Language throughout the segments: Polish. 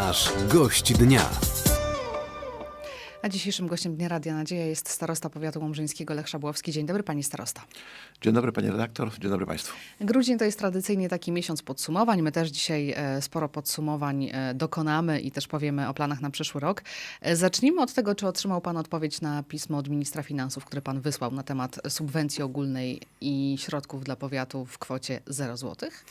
Nasz gość dnia. A dzisiejszym gościem Dnia Radia Nadzieja jest starosta powiatu łomżyńskiego Lech Szabłowski. Dzień dobry pani starosta. Dzień dobry panie redaktor, dzień dobry państwu. Grudzień to jest tradycyjnie taki miesiąc podsumowań. My też dzisiaj e, sporo podsumowań e, dokonamy i też powiemy o planach na przyszły rok. E, Zacznijmy od tego, czy otrzymał pan odpowiedź na pismo od ministra finansów, które pan wysłał na temat subwencji ogólnej i środków dla powiatu w kwocie 0 złotych.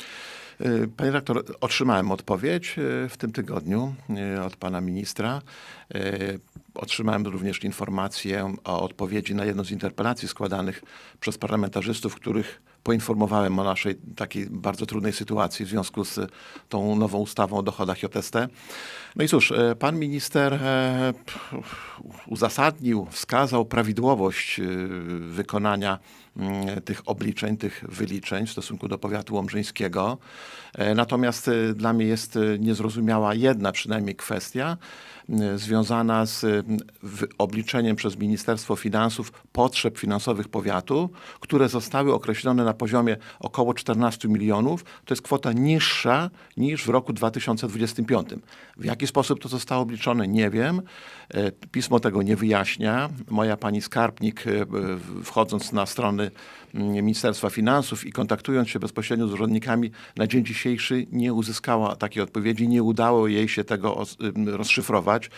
Y, Panie redaktor, otrzymałem odpowiedź y, w tym tygodniu y, od pana ministra. Otrzymałem również informację o odpowiedzi na jedną z interpelacji składanych przez parlamentarzystów, których poinformowałem o naszej takiej bardzo trudnej sytuacji w związku z tą nową ustawą o dochodach JST. No i cóż, pan minister uzasadnił, wskazał prawidłowość wykonania tych obliczeń, tych wyliczeń w stosunku do powiatu łomżyńskiego. E, Natomiast e, dla mnie jest e, niezrozumiała jedna przynajmniej kwestia związana z obliczeniem przez Ministerstwo Finansów potrzeb finansowych powiatu, które zostały określone na poziomie około 14 milionów. To jest kwota niższa niż w roku 2025. W jaki sposób to zostało obliczone, nie wiem. Pismo tego nie wyjaśnia. Moja pani skarbnik, wchodząc na strony mm, Ministerstwa Finansów i kontaktując się bezpośrednio z urzędnikami, na dzień dzisiejszy nie uzyskała takiej odpowiedzi, nie udało jej się tego rozszyfrować.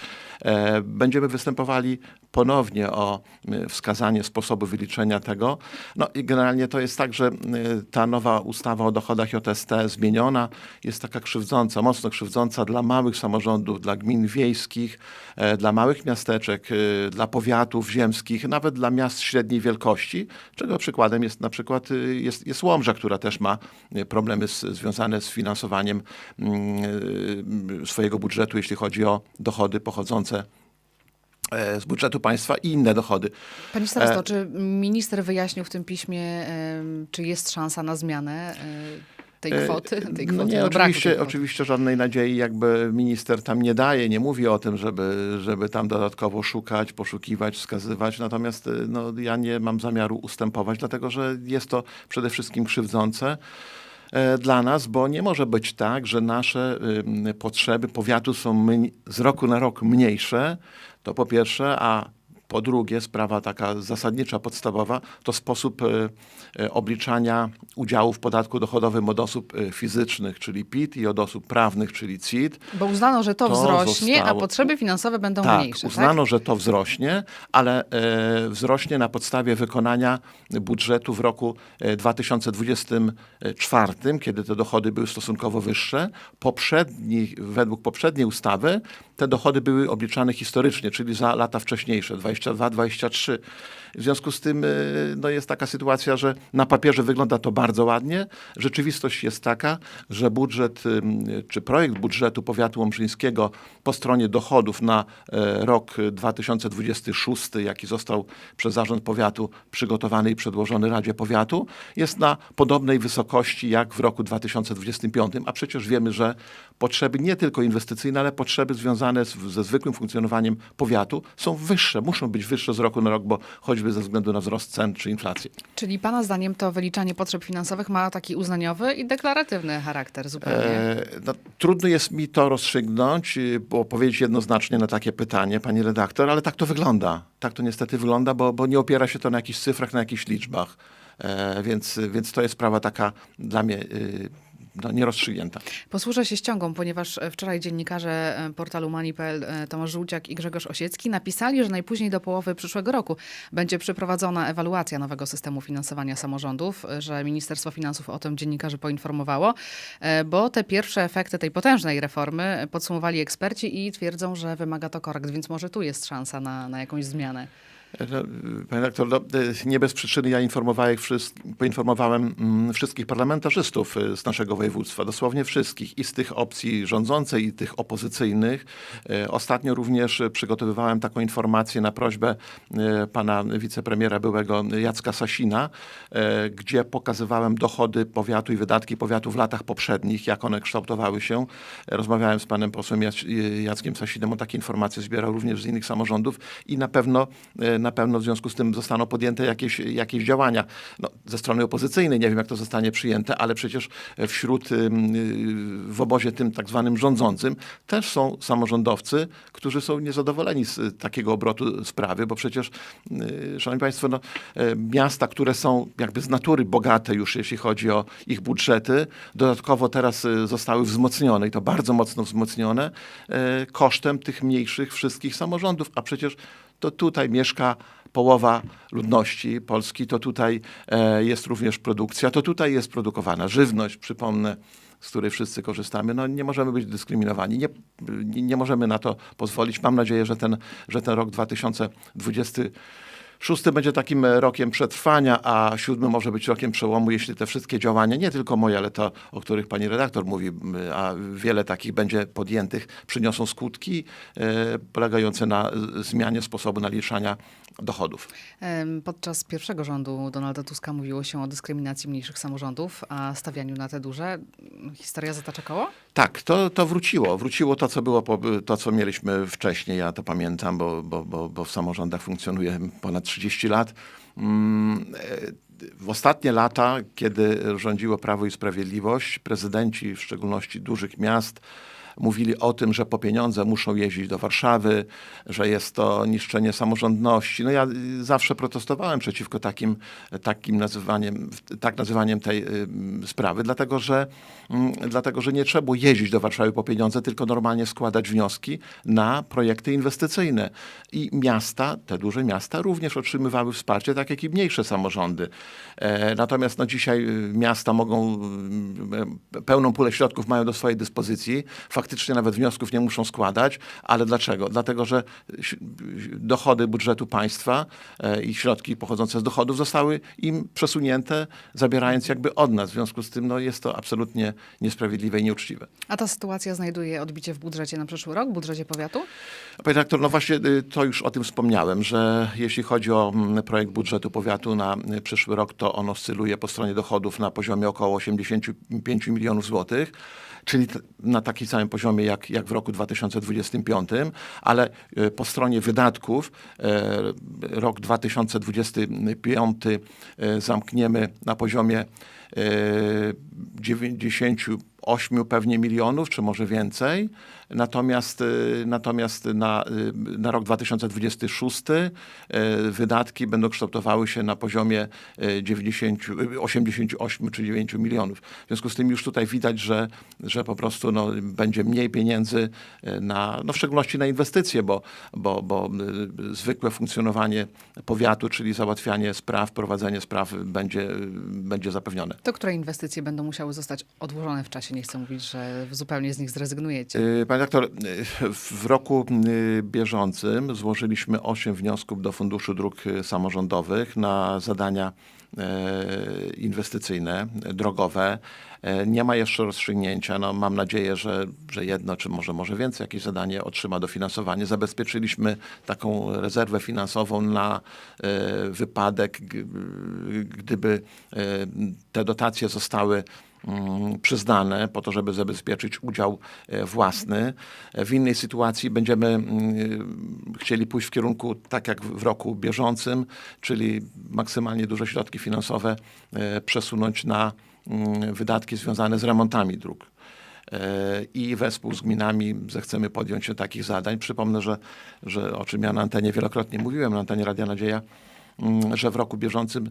E, Będziemy występowali ponownie o y, wskazanie sposobu wyliczenia tego. No i generalnie to jest tak, że y, ta nowa ustawa o dochodach JST zmieniona jest taka krzywdząca, mocno krzywdząca dla małych samorządów, dla gmin wiejskich, e, dla małych miasteczek, y, dla powiatów ziemskich, nawet dla miast średniej wielkości, czego przykładem jest na przykład y, jest, jest Łomża, która też ma y, problemy z, związane z finansowaniem mm, y, swojego budżetu, jeśli chodzi o dochody pochodzące e, z budżetu państwa i inne dochody. Pani starosto, E, czy minister wyjaśnił w tym piśmie, czy jest szansa na zmianę e, tej E, kwoty? Tej no kwoty nie, no, tej oczywiście, oczywiście żadnej nadziei jakby minister tam nie daje, nie mówi o tym, żeby, żeby tam dodatkowo szukać, poszukiwać, wskazywać. Natomiast y, no, ja nie mam zamiaru ustępować, dlatego że jest to przede wszystkim krzywdzące e, dla nas, bo nie może być tak, że nasze potrzeby powiatu są z roku na rok mniejsze, to po pierwsze, a po drugie, sprawa taka zasadnicza, podstawowa, to sposób e, e, obliczania udziału w podatku dochodowym od osób e, fizycznych, czyli PIT, i od osób prawnych, czyli CIT. Bo uznano, że to, To wzrośnie, a zostało- potrzeby finansowe będą tak, mniejsze. uznano, że to wzrośnie, ale wzrośnie na podstawie wykonania budżetu w roku e, 2024, kiedy te dochody były stosunkowo wyższe. Poprzedni, według poprzedniej ustawy te dochody były obliczane historycznie, czyli za lata wcześniejsze, 22-23. W związku z tym e, no jest taka sytuacja, że na papierze wygląda to bardzo ładnie. Rzeczywistość jest taka, że budżet, czy projekt budżetu powiatu łomżyńskiego po stronie dochodów na e, rok 2026, jaki został przez zarząd powiatu przygotowany i przedłożony Radzie Powiatu, jest na podobnej wysokości jak w roku 2025. A przecież wiemy, że potrzeby nie tylko inwestycyjne, ale potrzeby związane z, ze zwykłym funkcjonowaniem powiatu są wyższe, muszą być wyższe z roku na rok, bo choćby ze względu na wzrost cen czy inflację. Czyli pana zdaniem to wyliczanie potrzeb finansowych ma taki uznaniowy i deklaratywny charakter zupełnie. E, no, trudno jest mi to rozstrzygnąć, y, bo odpowiedzieć jednoznacznie na takie pytanie, pani redaktor, ale tak to wygląda. Tak to niestety wygląda, bo, bo nie opiera się to na jakichś cyfrach, na jakichś liczbach. E, więc, więc to jest sprawa taka dla mnie y, no, nierozstrzygnięta. Posłużę się ściągą, ponieważ e, wczoraj dziennikarze e, portalu Money.pl e, Tomasz Żółciak i Grzegorz Osiecki napisali, że najpóźniej do połowy przyszłego roku będzie przeprowadzona ewaluacja nowego systemu finansowania samorządów, że Ministerstwo Finansów o tym dziennikarzy poinformowało, bo te pierwsze efekty tej potężnej reformy podsumowali eksperci i twierdzą, że wymaga to korekt, więc może tu jest szansa na, na jakąś zmianę. Panie rektor, no, y, nie bez przyczyny ja informowałem, poinformowałem mm, wszystkich parlamentarzystów y, z naszego województwa, dosłownie wszystkich, i z tych opcji rządzącej, i tych opozycyjnych. Y, Ostatnio również przygotowywałem taką informację na prośbę pana wicepremiera byłego Jacka Sasina, gdzie pokazywałem dochody powiatu i wydatki powiatu w latach poprzednich, jak one kształtowały się. Rozmawiałem z panem posłem Jac- Jackiem Sasinem, on takie informacje zbierał również z innych samorządów i na pewno e, na pewno w związku z tym zostaną podjęte jakieś, jakieś działania. No, ze strony opozycyjnej nie wiem, jak to zostanie przyjęte, ale przecież wśród, y, w obozie tym tak zwanym rządzącym też są samorządowcy, którzy są niezadowoleni z y, takiego obrotu sprawy, bo przecież, y, szanowni państwo, no, miasta, które są jakby z natury bogate już, jeśli chodzi o ich budżety, dodatkowo teraz zostały wzmocnione i to bardzo mocno wzmocnione kosztem tych mniejszych wszystkich samorządów, a przecież to tutaj mieszka połowa ludności Polski, to tutaj e, jest również produkcja, to tutaj jest produkowana żywność, przypomnę, z której wszyscy korzystamy. No, nie możemy być dyskryminowani, nie, nie, możemy na to pozwolić. Mam nadzieję, że ten, że ten rok 2020 Szósty będzie takim rokiem przetrwania, a siódmy może być rokiem przełomu, jeśli te wszystkie działania, nie tylko moje, ale to, o których pani redaktor mówi, a wiele takich będzie podjętych, przyniosą skutki e, polegające na zmianie sposobu naliczania dochodów. Podczas pierwszego rządu Donalda Tuska mówiło się o dyskryminacji mniejszych samorządów, a stawianiu na te duże. Historia zatacza koło? Tak, to, to wróciło. Wróciło to, co było, to, co mieliśmy wcześniej. Ja to pamiętam, bo, bo, bo, bo w samorządach funkcjonuję ponad 30 lat. Mm, e, W ostatnie lata, kiedy rządziło Prawo i Sprawiedliwość, prezydenci, w szczególności dużych miast, mówili o tym, że po pieniądze muszą jeździć do Warszawy, że jest to niszczenie samorządności. No ja y, zawsze protestowałem przeciwko takim, takim nazywaniem, tak nazywaniem tej y, sprawy, dlatego że, mm, dlatego że nie trzeba jeździć do Warszawy po pieniądze, tylko normalnie składać wnioski na projekty inwestycyjne. I miasta, te duże miasta również otrzymywały wsparcie, tak jak i mniejsze samorządy. E, Natomiast no, dzisiaj y, miasta mogą, pełną pulę środków mają do swojej dyspozycji. Faktycznie nawet wniosków nie muszą składać, ale dlaczego? Dlatego, że dochody budżetu państwa e, i środki pochodzące z dochodów zostały im przesunięte, zabierając jakby od nas. W związku z tym no, jest to absolutnie niesprawiedliwe i nieuczciwe. A ta sytuacja znajduje odbicie w budżecie na przyszły rok, w budżecie powiatu? Panie redaktor, no właśnie y, to już o tym wspomniałem, że jeśli chodzi o mm, projekt budżetu powiatu na y, przyszły rok, to on oscyluje po stronie dochodów na poziomie około 85 milionów złotych, czyli na takim samym poziomie jak, jak w roku 2025, ale y, po stronie wydatków e, rok 2025 e, zamkniemy na poziomie e, 98 pewnie milionów, czy może więcej. Natomiast, y, natomiast na, y, na rok 2026 y, wydatki będą kształtowały się na poziomie y, 90, y, 88 czy 9 milionów. W związku z tym już tutaj widać, że, że po prostu no, będzie mniej pieniędzy na, no w szczególności na inwestycje, bo, bo, bo zwykłe funkcjonowanie powiatu, czyli załatwianie spraw, prowadzenie spraw będzie, będzie zapewnione. To które inwestycje będą musiały zostać odłożone w czasie? Nie chcę mówić, że zupełnie z nich zrezygnujecie. Y, Panie doktor, y, w roku y, bieżącym złożyliśmy 8 wniosków do Funduszu Dróg Samorządowych na zadania inwestycyjne, e, drogowe. E, Nie ma jeszcze rozstrzygnięcia. No, mam nadzieję, że, że jedno, czy może, może więcej, jakieś zadanie otrzyma dofinansowanie. Zabezpieczyliśmy taką rezerwę finansową na e, wypadek, gdyby te dotacje zostały przyznane po to, żeby zabezpieczyć udział e, własny. E, W innej sytuacji będziemy mm, chcieli pójść w kierunku tak jak w roku bieżącym, czyli maksymalnie duże środki finansowe e, przesunąć na mm, wydatki związane z remontami dróg. E, I wespół z gminami zechcemy podjąć się takich zadań. Przypomnę, że, że o czym ja na antenie wielokrotnie mówiłem, na antenie Radia Nadzieja, mm, że w roku bieżącym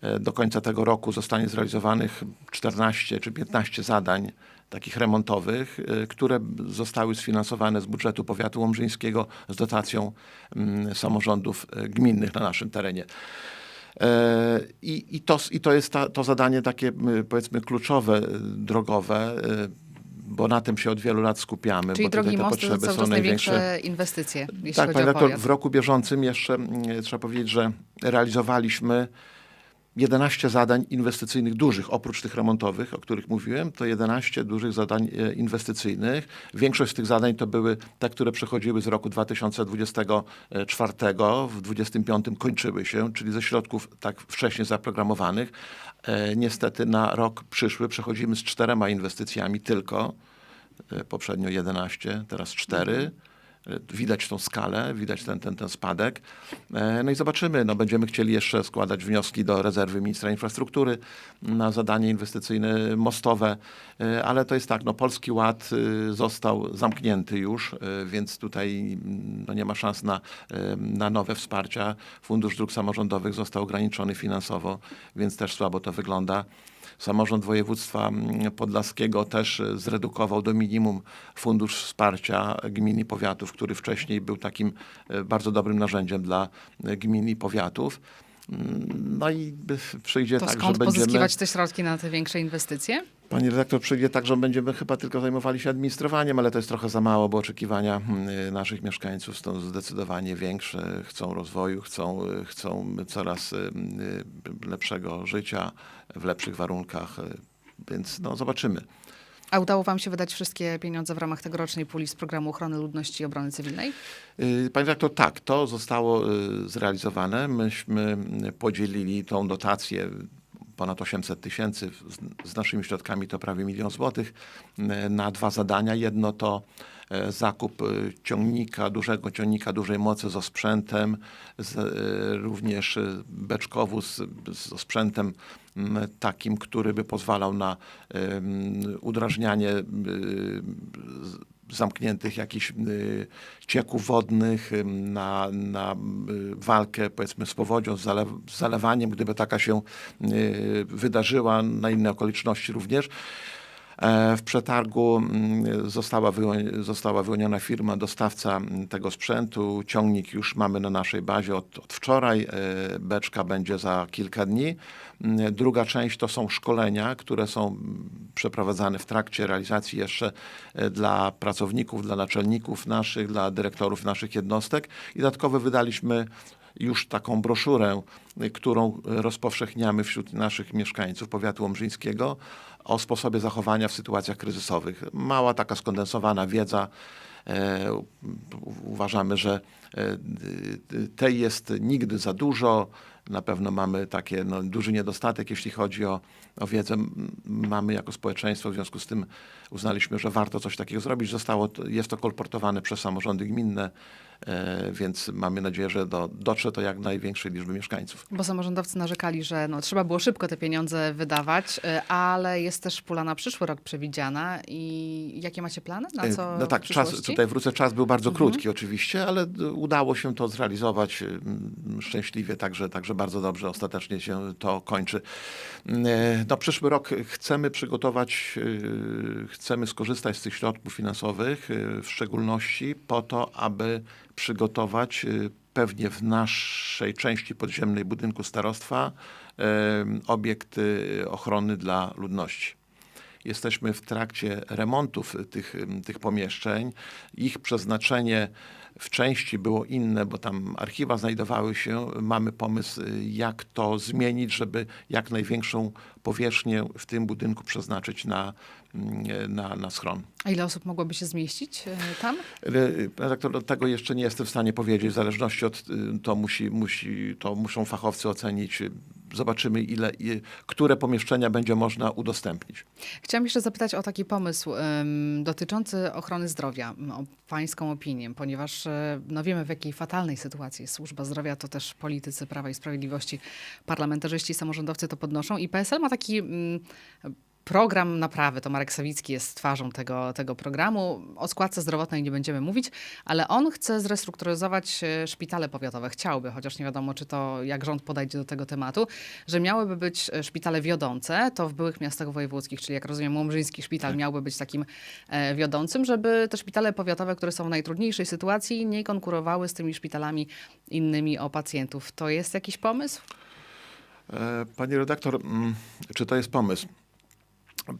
e, do końca tego roku zostanie zrealizowanych 14 czy 15 zadań takich remontowych, e, które zostały sfinansowane z budżetu powiatu łomżyńskiego z dotacją mm, samorządów e, gminnych na naszym terenie. I, i, to, I to jest ta, to zadanie takie powiedzmy kluczowe, drogowe, bo na tym się od wielu lat skupiamy. Czyli bo tutaj drogi te mosty potrzeby są największe. inwestycje, jeśli Tak, chodzi panie o redaktor, powiat. w roku bieżącym jeszcze mm, trzeba powiedzieć, że realizowaliśmy 11 zadań inwestycyjnych dużych, oprócz tych remontowych, o których mówiłem, to 11 dużych zadań e, inwestycyjnych. Większość z tych zadań to były te, które przechodziły z roku 2024, w 2025 kończyły się, czyli ze środków tak wcześnie zaprogramowanych. E, Niestety na rok przyszły przechodzimy z czterema inwestycjami tylko, poprzednio 11, teraz 4. E, Widać tą skalę, widać ten, ten, ten spadek. E, No i zobaczymy, no będziemy chcieli jeszcze składać wnioski do rezerwy ministra infrastruktury na zadanie inwestycyjne mostowe, E, ale to jest tak, no Polski Ład został zamknięty już, e, więc tutaj mm, no nie ma szans na, e, na nowe wsparcia. Fundusz Dróg Samorządowych został ograniczony finansowo, więc też słabo to wygląda. Samorząd województwa mm, podlaskiego też e, zredukował do minimum fundusz wsparcia gmin i powiatów, który wcześniej był takim e, bardzo dobrym narzędziem dla e, gmin i powiatów. No i przyjdzie To tak, że skąd będziemy... pozyskiwać te środki na te większe inwestycje? Pani redaktor, przyjdzie tak, że będziemy chyba tylko zajmowali się administrowaniem, ale to jest trochę za mało, bo oczekiwania mm, naszych mieszkańców są zdecydowanie większe. Chcą rozwoju, chcą, chcą coraz y, y, lepszego życia w lepszych warunkach, y, więc no, zobaczymy. A udało wam się wydać wszystkie pieniądze w ramach tegorocznej puli z programu ochrony ludności i obrony cywilnej? Y, Panie redaktor, tak, to zostało y, zrealizowane. Myśmy podzielili tą dotację ponad 800 tysięcy z, z naszymi środkami to prawie milion złotych y, na dwa zadania. Jedno to e, zakup y, ciągnika, dużego ciągnika dużej mocy z osprzętem, z, również beczkowóz z osprzętem m, takim, który by pozwalał na udrażnianie z- zamkniętych jakichś y, cieków wodnych, y, na, na y, walkę powiedzmy z powodzią, z, zalew, z zalewaniem, gdyby taka się wydarzyła, na inne okoliczności również. E, W przetargu mm, została, wyłoni- została wyłoniona firma, dostawca mm, tego sprzętu. Ciągnik już mamy na naszej bazie od, od wczoraj. e, Beczka będzie za kilka dni. Mm, Druga część to są szkolenia, które są przeprowadzane w trakcie realizacji jeszcze e, dla pracowników, dla naczelników naszych, dla dyrektorów naszych jednostek. I dodatkowo wydaliśmy już taką broszurę, którą rozpowszechniamy wśród naszych mieszkańców powiatu łomżyńskiego o sposobie zachowania w sytuacjach kryzysowych. Mała taka skondensowana wiedza. E, uważamy, że e, tej jest nigdy za dużo. Na pewno mamy takie no, duży niedostatek, jeśli chodzi o, o wiedzę. Mamy jako społeczeństwo, w związku z tym uznaliśmy, że warto coś takiego zrobić. Zostało, jest to kolportowane przez samorządy gminne, więc mamy nadzieję, że do, dotrze to jak największej liczby mieszkańców. Bo samorządowcy narzekali, że no, trzeba było szybko te pieniądze wydawać, y, ale jest też pula na przyszły rok przewidziana. I jakie macie plany? Na E, co No tak, czas, tutaj wrócę, czas był bardzo Mhm. krótki oczywiście, ale udało się to zrealizować szczęśliwie, także, także bardzo dobrze ostatecznie się to kończy. E, Na przyszły rok chcemy przygotować, e, chcemy skorzystać z tych środków finansowych, e, w szczególności po to, aby przygotować e, pewnie w naszej części podziemnej budynku starostwa obiekt e, ochrony dla ludności. Jesteśmy w trakcie remontów tych, tych pomieszczeń. Ich przeznaczenie w części było inne, bo tam archiwa znajdowały się. Mamy pomysł, y, jak to zmienić, żeby jak największą powierzchnię w tym budynku przeznaczyć na, mm, na, na schron. A ile osób mogłoby się zmieścić y, tam? Redaktor, do tego jeszcze nie jestem w stanie powiedzieć. W zależności od y, to, musi, musi, to muszą fachowcy ocenić. Zobaczymy, ile, i- które pomieszczenia będzie można udostępnić. Chciałam jeszcze zapytać o taki pomysł dotyczący ochrony zdrowia, o pańską opinię, ponieważ e, no, wiemy w jakiej fatalnej sytuacji jest służba zdrowia, to też politycy Prawa i Sprawiedliwości, parlamentarzyści, samorządowcy to podnoszą i PSL ma taki program naprawy, to Marek Sawicki jest twarzą tego, tego programu. O składce zdrowotnej nie będziemy mówić, ale on chce zrestrukturyzować e, szpitale powiatowe. Chciałby, chociaż nie wiadomo, czy to jak rząd podejdzie do tego tematu, że miałyby być e, szpitale wiodące, to w byłych miastach wojewódzkich, czyli jak rozumiem, Łomżyński szpital miałby być takim e, wiodącym, żeby te szpitale powiatowe, które są w najtrudniejszej sytuacji, nie konkurowały z tymi szpitalami innymi o pacjentów. To jest jakiś pomysł? Pani redaktor, mm, czy to jest pomysł?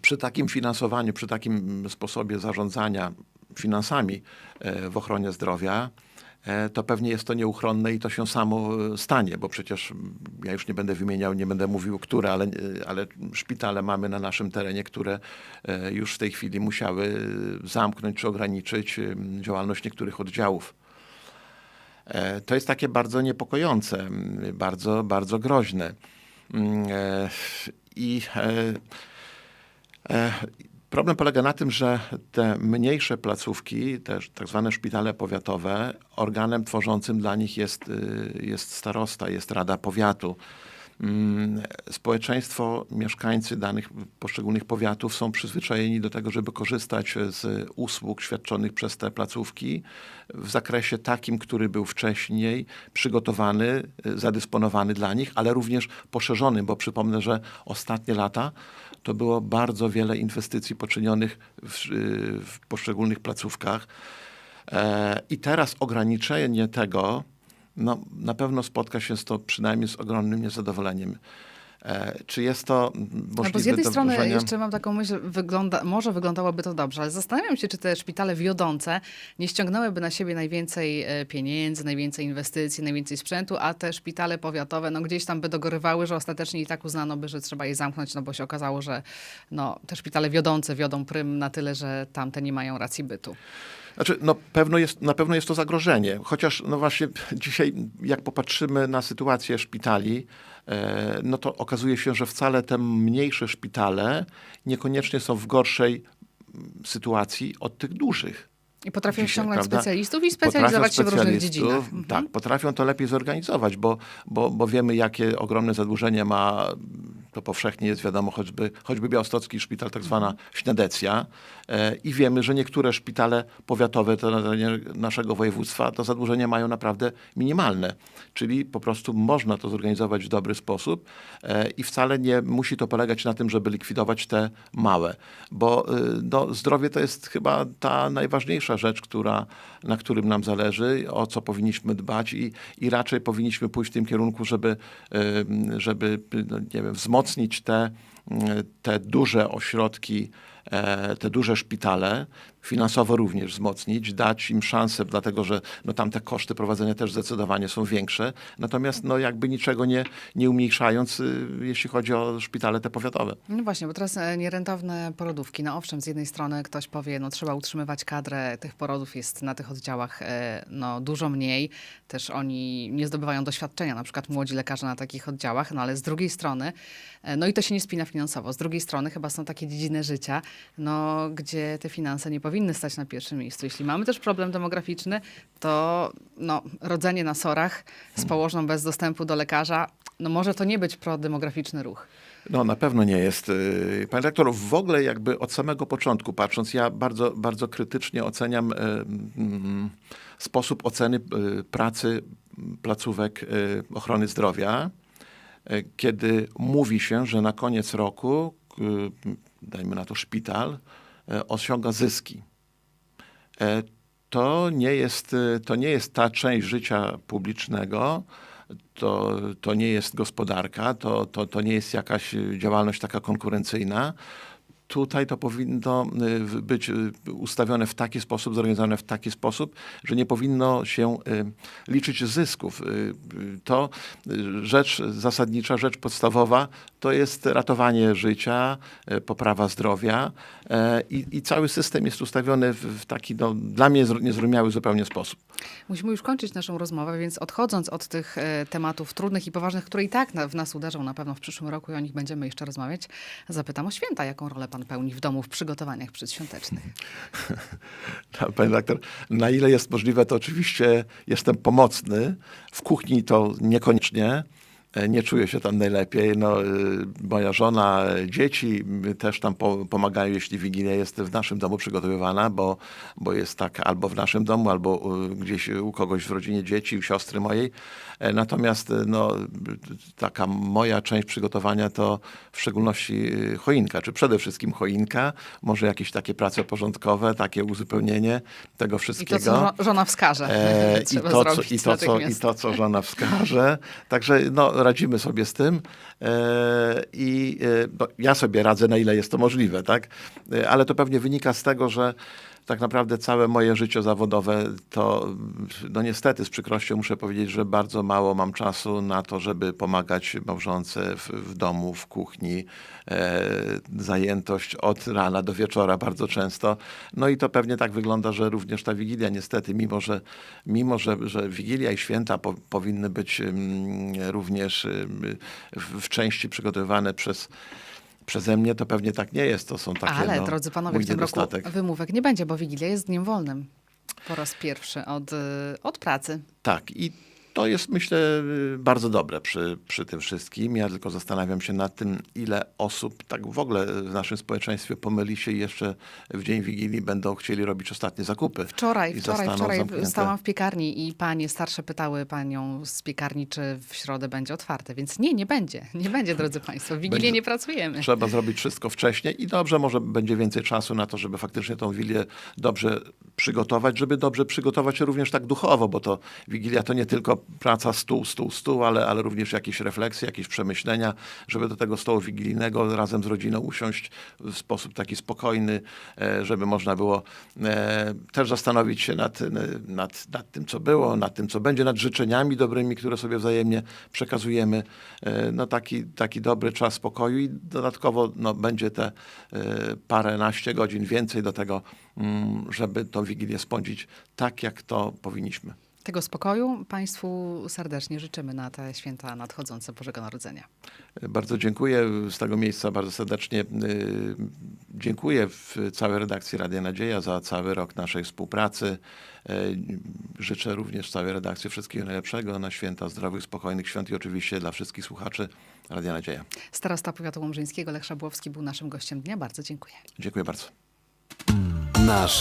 Przy takim finansowaniu, przy takim sposobie zarządzania finansami e, w ochronie zdrowia, e, to pewnie jest to nieuchronne i to się samo e, stanie, bo przecież ja już nie będę wymieniał, nie będę mówił, które, ale, ale szpitale mamy na naszym terenie, które już w tej chwili musiały zamknąć czy ograniczyć działalność niektórych oddziałów. To jest takie bardzo niepokojące, bardzo, bardzo groźne. Mm, I Problem polega na tym, że te mniejsze placówki, też tak zwane szpitale powiatowe, organem tworzącym dla nich jest, y, jest starosta, jest rada powiatu. Mm, Społeczeństwo, mieszkańcy danych poszczególnych powiatów są przyzwyczajeni do tego, żeby korzystać z usług świadczonych przez te placówki w zakresie takim, który był wcześniej przygotowany, y, zadysponowany dla nich, ale również poszerzonym, bo przypomnę, że ostatnie lata to było bardzo wiele inwestycji poczynionych w, y, w poszczególnych placówkach. E, I teraz ograniczenie tego no, na pewno spotka się z to przynajmniej z ogromnym niezadowoleniem. E, Czy jest to możliwe No bo z jednej strony wdrożenia? jeszcze mam taką myśl, wygląda, może wyglądałoby to dobrze, ale zastanawiam się, czy te szpitale wiodące nie ściągnęłyby na siebie najwięcej e, pieniędzy, najwięcej inwestycji, najwięcej sprzętu, a te szpitale powiatowe no gdzieś tam by dogorywały, że ostatecznie i tak uznano by, że trzeba je zamknąć, no bo się okazało, że no, te szpitale wiodące wiodą prym na tyle, że tamte nie mają racji bytu. Znaczy, no, pewno jest, na pewno jest to zagrożenie. Chociaż, no właśnie, dzisiaj, jak popatrzymy na sytuację szpitali, no to okazuje się, że wcale te mniejsze szpitale niekoniecznie są w gorszej mm, sytuacji od tych dużych. I potrafią Dzisiaj, ściągnąć prawda? specjalistów i Potrafią specjalizować się w różnych dziedzinach. Mhm. Tak, potrafią to lepiej zorganizować, bo, bo, bo wiemy, jakie ogromne zadłużenie ma, to powszechnie jest wiadomo, choćby, choćby Białostocki Szpital, tak zwana. Śniadecja. E, I wiemy, że niektóre szpitale powiatowe to naszego województwa to zadłużenie mają naprawdę minimalne. Czyli po prostu można to zorganizować w dobry sposób e, i wcale nie musi to polegać na tym, żeby likwidować te małe. Bo y, no, zdrowie to jest chyba ta najważniejsza rzecz, która, na którym nam zależy, o co powinniśmy dbać i, i raczej powinniśmy pójść w tym kierunku, żeby, żeby no, nie wiem, wzmocnić te, y, te duże ośrodki, te duże szpitale, finansowo również wzmocnić, dać im szansę, dlatego że no, tam te koszty prowadzenia też zdecydowanie są większe. Natomiast no, jakby niczego nie, nie umniejszając, y, jeśli chodzi o szpitale te powiatowe. No właśnie, bo teraz e, nierentowne porodówki. No owszem, z jednej strony ktoś powie, no trzeba utrzymywać kadrę, tych porodów jest na tych oddziałach e, no, dużo mniej. Też oni nie zdobywają doświadczenia, na przykład młodzi lekarze na takich oddziałach, no ale z drugiej strony, e, no i to się nie spina finansowo. Z drugiej strony chyba są takie dziedziny życia, no, gdzie te finanse nie powinny stać na pierwszym miejscu. Jeśli mamy też problem demograficzny, to no, rodzenie na sorach z położną bez dostępu do lekarza, no może to nie być prodemograficzny ruch. No na pewno nie jest. y, Panie rektor, w ogóle jakby od samego początku patrząc, ja bardzo, bardzo krytycznie oceniam y, mm, sposób oceny y, pracy placówek ochrony zdrowia, kiedy mówi się, że na koniec roku, dajmy na to szpital, y, osiąga zyski. E, To nie jest, y, to nie jest ta część życia publicznego, to, to nie jest gospodarka, to, to, to nie jest jakaś działalność taka konkurencyjna. Tutaj to powinno y, być y, ustawione w taki sposób, zorganizowane w taki sposób, że nie powinno się y, liczyć zysków. To rzecz zasadnicza, rzecz podstawowa to jest ratowanie życia, poprawa zdrowia i, i cały system jest ustawiony w, taki no, dla mnie zro- niezrozumiały zupełnie sposób. Musimy już kończyć naszą rozmowę, więc odchodząc od tych tematów trudnych i poważnych, które i tak w nas uderzą na pewno w przyszłym roku i o nich będziemy jeszcze rozmawiać, zapytam o święta. Jaką rolę pan pełni w domu w przygotowaniach przedświątecznych? Tak, Panie doktor, na ile jest możliwe, to oczywiście jestem pomocny. W kuchni to niekoniecznie. E, Nie czuję się tam najlepiej. No, y, moja żona, e, dzieci też tam po, pomagają, jeśli Wigilia jest w naszym domu przygotowywana, bo, bo jest tak albo w naszym domu, albo gdzieś u kogoś w rodzinie dzieci, u siostry mojej. E, Natomiast no, taka moja część przygotowania to w szczególności choinka, czy przede wszystkim choinka, może jakieś takie prace porządkowe, takie uzupełnienie tego I wszystkiego. to, co żo- żona wskaże, E, I to, co, i, to, co, I to, co żona wskaże. Także no, radzimy sobie z tym. E, I e, ja sobie radzę, na ile jest to możliwe, tak? E, ale to pewnie wynika z tego, że tak naprawdę całe moje życie zawodowe to, no niestety z przykrością muszę powiedzieć, że bardzo mało mam czasu na to, żeby pomagać małżonce w, w domu, w kuchni. E, zajętość od rana do wieczora bardzo często. No i to pewnie tak wygląda, że również ta Wigilia niestety, mimo że, mimo że, że Wigilia i święta po, powinny być mm, również mm, w, w części przygotowywane przez Przeze mnie to pewnie tak nie jest. To są takie Ale, no, drodzy panowie, w tym roku wymówek nie będzie, bo Wigilia jest dniem wolnym. Po raz pierwszy od, y, od pracy. Tak, i to jest myślę bardzo dobre przy, przy tym wszystkim. Ja tylko zastanawiam się nad tym, ile osób tak w ogóle w naszym społeczeństwie pomyli się i jeszcze w dzień Wigilii będą chcieli robić ostatnie zakupy. Wczoraj, I wczoraj, wczoraj zamknięte. stałam w piekarni i panie starsze pytały panią z piekarni, czy w środę będzie otwarte. Więc nie, nie będzie. Nie będzie, drodzy państwo. W Wigilię Będzie- nie pracujemy. Trzeba zrobić wszystko wcześniej i dobrze, może będzie więcej czasu na to, żeby faktycznie tą Wigilię dobrze przygotować, żeby dobrze przygotować się również tak duchowo, bo to Wigilia to nie tylko praca stół, stół, stół, ale, ale również jakieś refleksje, jakieś przemyślenia, żeby do tego stołu wigilijnego razem z rodziną usiąść w sposób taki spokojny, e, żeby można było e, też zastanowić się nad, nad, nad tym, co było, nad tym, co będzie, nad życzeniami dobrymi, które sobie wzajemnie przekazujemy. E, No taki, taki dobry czas spokoju i dodatkowo no, będzie te paręnaście godzin więcej do tego, mm, żeby tą Wigilię spędzić tak, jak to powinniśmy. Tego spokoju państwu serdecznie życzymy na te święta nadchodzące Bożego Narodzenia. Bardzo dziękuję z tego miejsca, bardzo serdecznie y, dziękuję w całej redakcji Radia Nadzieja za cały rok naszej współpracy. Y, Życzę również całej redakcji wszystkiego najlepszego na święta, zdrowych, spokojnych świąt i oczywiście dla wszystkich słuchaczy Radia Nadzieja. Starosta Powiatu Łomżyńskiego Lech Szabłowski był naszym gościem dnia. Bardzo dziękuję. Dziękuję bardzo. Nasz